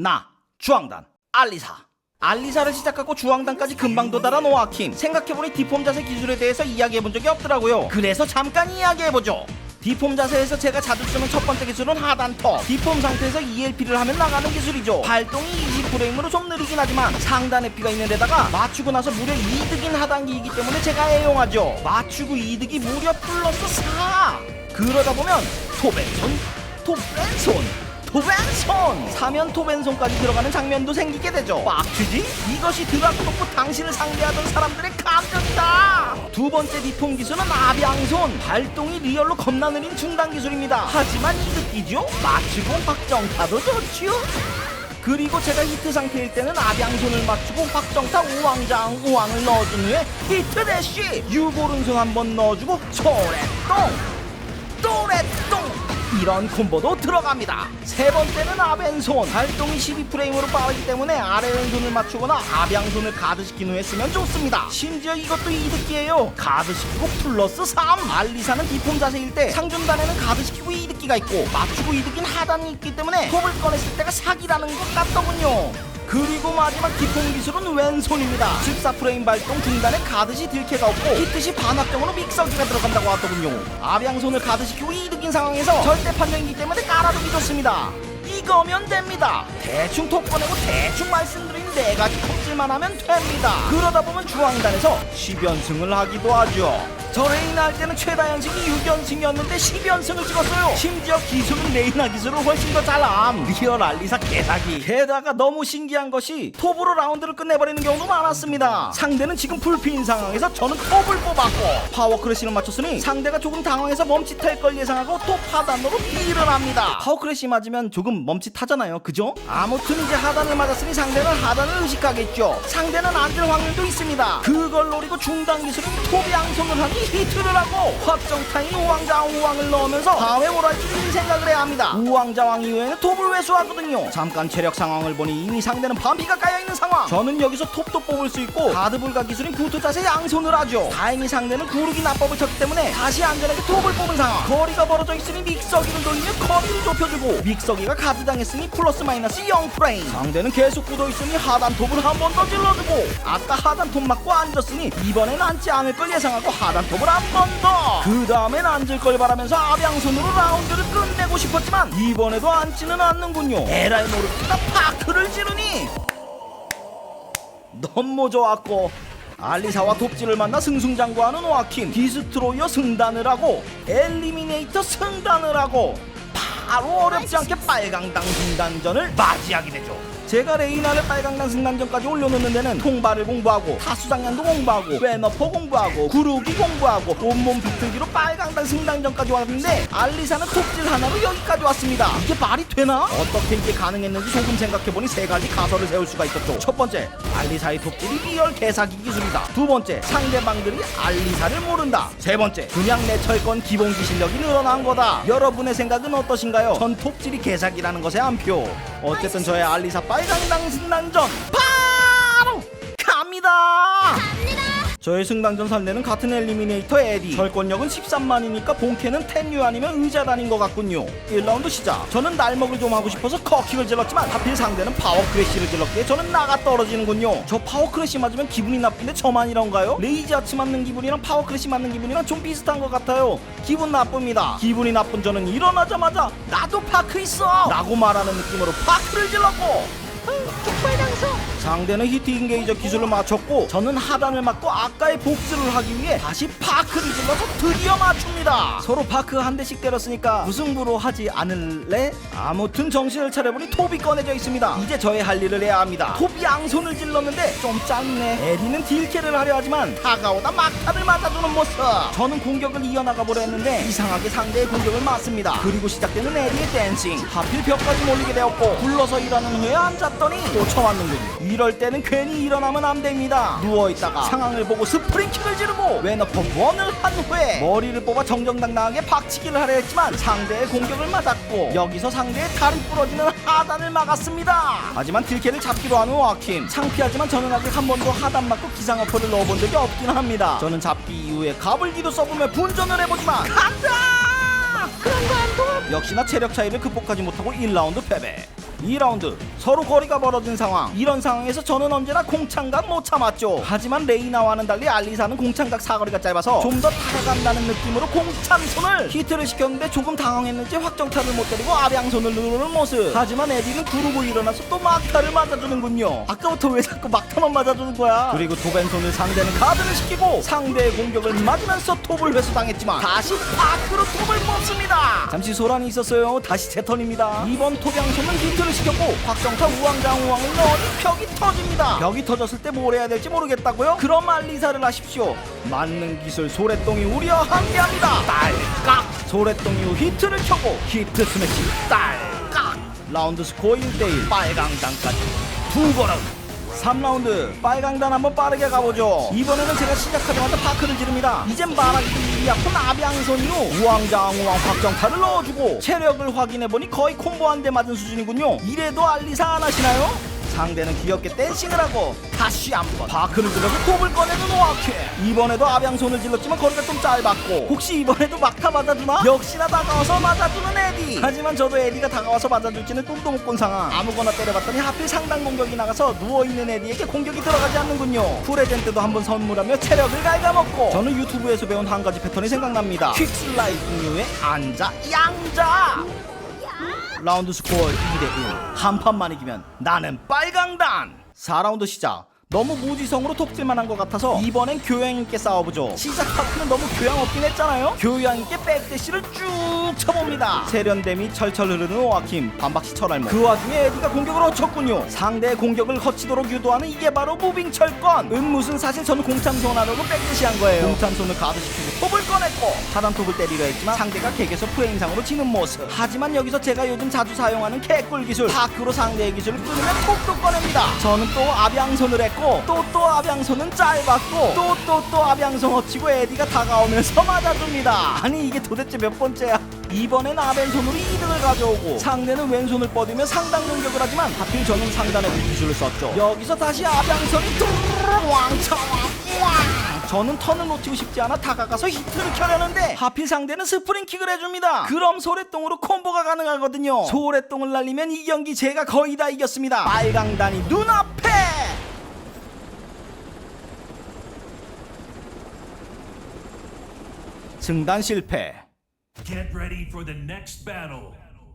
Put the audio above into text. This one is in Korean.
나 주황단. 알리사. 알리사를 시작하고 주황단까지 금방 도달한 오아킴. 생각해보니 디폼 자세 기술에 대해서 이야기해본 적이 없더라고요. 그래서 잠깐 이야기해보죠. 디폼 자세에서 제가 자주 쓰는 첫 번째 기술은 하단터 디폼 상태에서 ELP를 하면 나가는 기술이죠. 발동이 20프레임으로 좀 느리긴 하지만 상단 에 피가 있는 데다가 맞추고 나서 무려 2득인 하단기이기 때문에 제가 애용하죠. 맞추고 2득이 무려 플러스 4 그러다 보면 토벤손 토벤손 토벤손! 사면 토벤손까지 들어가는 장면도 생기게 되죠. 빡치지? 이것이 놓고 당신을 상대하던 사람들의 감정이다! 두 번째 디폼 기술은 아비앙손. 발동이 리얼로 겁나 느린 중단 기술입니다. 하지만 이득이죠? 마치고 확정타도 좋지요? 그리고 제가 히트 상태일 때는 아비앙손을 맞추고 확정타 우왕장 우왕을 넣어준 후에 히트 대쉬 유고른손 한번 넣어주고 초래똥 또래똥 이런 콤보도 들어갑니다. 세 번째는 아벤손 발동이 12프레임으로 빠르기 때문에 아래 왼손을 맞추거나 아비앙손을 가드시킨 후에 쓰면 좋습니다. 심지어 이것도 이득기예요. 가드시키고 플러스 3 알리사는 디폼 자세일 때 상준단에는 가드시키고 이득기가 있고 맞추고 이득인 하단이 있기 때문에 톱을 꺼냈을 때가 사기라는 것 같더군요. 그리고 마지막 디폼 기술은 왼손입니다. 14프레임 발동 중단에 가듯이 들캐가 없고 히트시 반합정으로 믹서기가 들어간다고 하더군요. 아비앙손을 가듯시키고 이득인 상황에서 절대 판정이기 때문에 깔아두기 좋습니다. 이거면 됩니다. 대충 톡 꺼내고 대충 말씀드린 네 가지 톱질만 하면 됩니다. 그러다 보면 주황단에서 10연승을 하기도 하죠. 저 레이나 할 때는 최다 연승이 6연승이었는데 10연승을 찍었어요. 심지어 기술은 레이나 기술을 훨씬 더 잘함. 리얼 알리사 개사기. 게다가 너무 신기한 것이 톱으로 라운드를 끝내버리는 경우도 많았습니다. 상대는 지금 불피인 상황에서 저는 톱을 뽑았고 파워 크래시를 맞췄으니 상대가 조금 당황해서 멈칫할 걸 예상하고 톱 하단으로 딜을 합니다. 파워 크래시 맞으면 조금 멈칫하잖아요. 그죠? 아무튼 이제 하단을 맞았으니 상대는 하단을 의식하겠죠. 상대는 앉을 확률도 있습니다. 그걸 노리고 중단 기술은 톱이 양손을 하니 히트를 하고 확정타인 우왕좌왕 우왕을 넣으면서 다음에 뭘 할지 이 생각을 해야 합니다. 우왕좌왕 이후에는 톱을 회수하거든요. 잠깐 체력 상황을 보니 이미 상대는 반피가 까여있는 상황. 저는 여기서 톱도 뽑을 수 있고 가드 불가 기술인 구토 자세 양손을 하죠. 다행히 상대는 구르기 나법을 쳤기 때문에 다시 안전하게 톱을 뽑은 상황. 거리가 벌어져 있으니 믹서기를 돌리면 거리를 좁혀주고 믹서기가 가드 당했으니 플러스 마이너스 0프레임. 상대는 계속 굳어 있으니 하단 톱을 한 번 더 질러주고 아까 하단 톱 맞고 앉았으니 이번엔 앉지 않을 걸 예상하고 하단 톱을 한 번 더. 그 다음엔 앉을 걸 바라면서 아비앙손으로 라운드를 끝내고 싶었지만 이번에도 앉지는 않는군요. 에라이 모르겠다 파크를 지르니 너무 좋았고 알리사와 톱질을 만나 승승장구하는 오아킴 디스트로 이어 승단을 하고 엘리미네이터 승단을 하고 바로 어렵지 않게 빨강당 승단전을 맞이하게 되죠. 제가 레이나를 빨강당 승단전까지 올려놓는 데는 통발을 공부하고 타수장량도 공부하고 웨너퍼 공부하고 구르기 공부하고 온몸 비틀기로 빨강당 승단전까지 왔는데 알리사는 톱질 하나로 여기까지 왔습니다. 이게 말이 되나? 어떻게 이게 가능했는지 조금 생각해보니 세 가지 가설을 세울 수가 있었죠. 첫 번째, 알리사의 톱질이 리얼 개사기 기술이다. 두 번째, 상대방들이 알리사를 모른다. 세 번째, 그냥 내 철권 기본기 실력이 늘어난 거다. 여러분의 생각은 어떠신가요? 전 톱질이 개사기라는 것에 한 표. 어쨌든 저의 알리사 빨강당 승단전 바로 갑니다. 저의 승단전 상대는 같은 엘리미네이터 에디. 절권력은 13만이니까 본캐는 텐유 아니면 의자단인 것 같군요. 1라운드 시작. 저는 날먹을 좀 하고 싶어서 커킥을 질렀지만 하필 상대는 파워 크래쉬를 질렀기에 저는 나가 떨어지는군요. 저 파워 크래쉬 맞으면 기분이 나쁜데 저만 이런가요? 레이지 아치 맞는 기분이랑 파워 크래쉬 맞는 기분이랑 좀 비슷한 것 같아요. 기분 나쁩니다. 기분이 나쁜 저는 일어나자마자 나도 파크 있어! 라고 말하는 느낌으로 파크를 질렀고 상대는 히트 인게이저 기술을 맞췄고 저는 하단을 맞고 아까의 복수를 하기 위해 다시 파크를 질러서 드디어 맞춥니다. 서로 파크 한 대씩 때렸으니까 무승부로 하지 않을래? 아무튼 정신을 차려보니 톱이 꺼내져 있습니다. 이제 저의 할 일을 해야 합니다. 톱이 양손을 질렀는데 좀 짧네. 에디는 딜캐를 하려 하지만 다가오다 막타를 맞아주는 모습. 저는 공격을 이어나가 보려 했는데 이상하게 상대의 공격을 맞습니다. 그리고 시작되는 에디의 댄싱. 하필 벽까지 몰리게 되었고 굴러서 일하는 후에 앉았더니 또 쳐왔는군요. 이럴 때는 괜히 일어나면 안 됩니다. 누워있다가 상황을 보고 스프링킥을 지르고 왼어퍼 원을 한 후에 머리를 뽑아 정정당당하게 박치기를 하려 했지만 상대의 공격을 맞았고 여기서 상대의 다리 부러지는 하단을 막았습니다. 하지만 딜캐를 잡기로 한후 아킴 창피하지만 저는 아직 한 번도 하단 맞고 기상어퍼를 넣어본 적이 없긴 합니다 저는 잡기 이후에 가불기도 써보며 분전을 해보지만 간다! 그런 거 안 돼! 역시나 체력 차이를 극복하지 못하고 1라운드 패배 2라운드 서로 거리가 벌어진 상황. 이런 상황에서 저는 언제나 공창각 못 참았죠. 하지만 레이나와는 달리 알리사는 공창각 사거리가 짧아서 좀 더 다가간다는 느낌으로 공참손을 히트를 시켰는데 조금 당황했는지 확정타를 못 때리고 앞양손을 누르는 모습. 하지만 에디는 구르고 일어나서 또 막타를 맞아주는군요. 아까부터 왜 자꾸 막타만 맞아주는 거야? 그리고 도벤손을 상대는 가드를 시키고 상대의 공격을 맞으면서 톱을 회수당했지만 다시 파크로 톱을 뽑습니다. 잠시 소란이 있었어요. 다시 제 턴입니다. 이번 톱양손은 히트를 시켰고 확정타 우왕좌우왕을 넣으니 벽이 터집니다. 벽이 터졌을 때 뭘 해야 될지 모르겠다고요? 그럼 알리사를 하십시오. 맞는 기술 소래똥이 우리와 함께합니다. 딸깍! 소래똥 이후 히트를 켜고 히트 스매시 딸깍! 라운드 스코어 1대1 빨강당까지 두 걸음 3라운드. 빨강단 한번 빠르게 가보죠. 이번에는 제가 시작하자마자 파크를 지릅니다. 이젠 말하기도 일이 아픈 압양손으로 우왕좌우왕 확정타를 넣어주고 체력을 확인해보니 거의 콤보 한 대 맞은 수준이군요. 이래도 알리사 안 하시나요? 상대는 귀엽게 댄싱을 하고 다시 한번 파크를 들어서 톱을 꺼내는 오아케. 이번에도 압양손을 질렀지만 거리가 좀 짧았고 혹시 이번에도 막타 맞아주나? 역시나 다가와서 맞아주는 에디. 하지만 저도 에디가 다가와서 맞아줄지는 꿈도 못 꾼 상황. 아무거나 때려봤더니 하필 상단 공격이 나가서 누워있는 에디에게 공격이 들어가지 않는군요. 프레젠트도 한번 선물하며 체력을 갉아먹고. 저는 유튜브에서 배운 한 가지 패턴이 생각납니다. 퀵슬라이딩류의 앉아 양자 라운드 스코어 2대1 한 판만 이기면 나는 빨강단! 4라운드 시작. 너무 무지성으로 톱질만 한 것 같아서 이번엔 교양 있게 싸워보죠. 시작 파트는 너무 교양 없긴 했잖아요? 교양 있게 백대시를 쭉 쳐봅니다. 세련됨이 철철 흐르는 오아킴 반박시 철알모 그 와중에 에디가 공격을 허쳤군요. 상대의 공격을 허치도록 유도하는 이게 바로 무빙 철권! 음무슨 사실? 저는 공참손 하려고 백대시 한 거예요. 공참손을 가드시키고 꺼냈고. 하단 톱을 때리려 했지만 상대가 객에서 프레임상으로 지는 모습. 하지만 여기서 제가 요즘 자주 사용하는 개꿀 기술 파크로 상대의 기술을 끊으면 톱도 꺼냅니다. 저는 또 압양손을 했고 또 또 압양손은 짧았고 또 또 또 압양손 허치고 에디가 다가오면서 맞아줍니다. 아니 이게 도대체 몇 번째야? 이번엔 아벤손으로 2등을 가져오고 상대는 왼손을 뻗으며 상단 공격을 하지만 하필 저는 상단의 기술을 썼죠. 여기서 다시 압양손이 뚜루루루 왕창 왕 저는 턴을 놓치고 싶지 않아 다가가서 히트를 켜려는데 하필 상대는 스프링킥을 해줍니다. 그럼 소래똥으로 콤보가 가능하거든요. 소래똥을 날리면 이 경기 제가 거의 다 이겼습니다. 빨강단이 눈앞에! 승단 실패. Get ready for the next battle.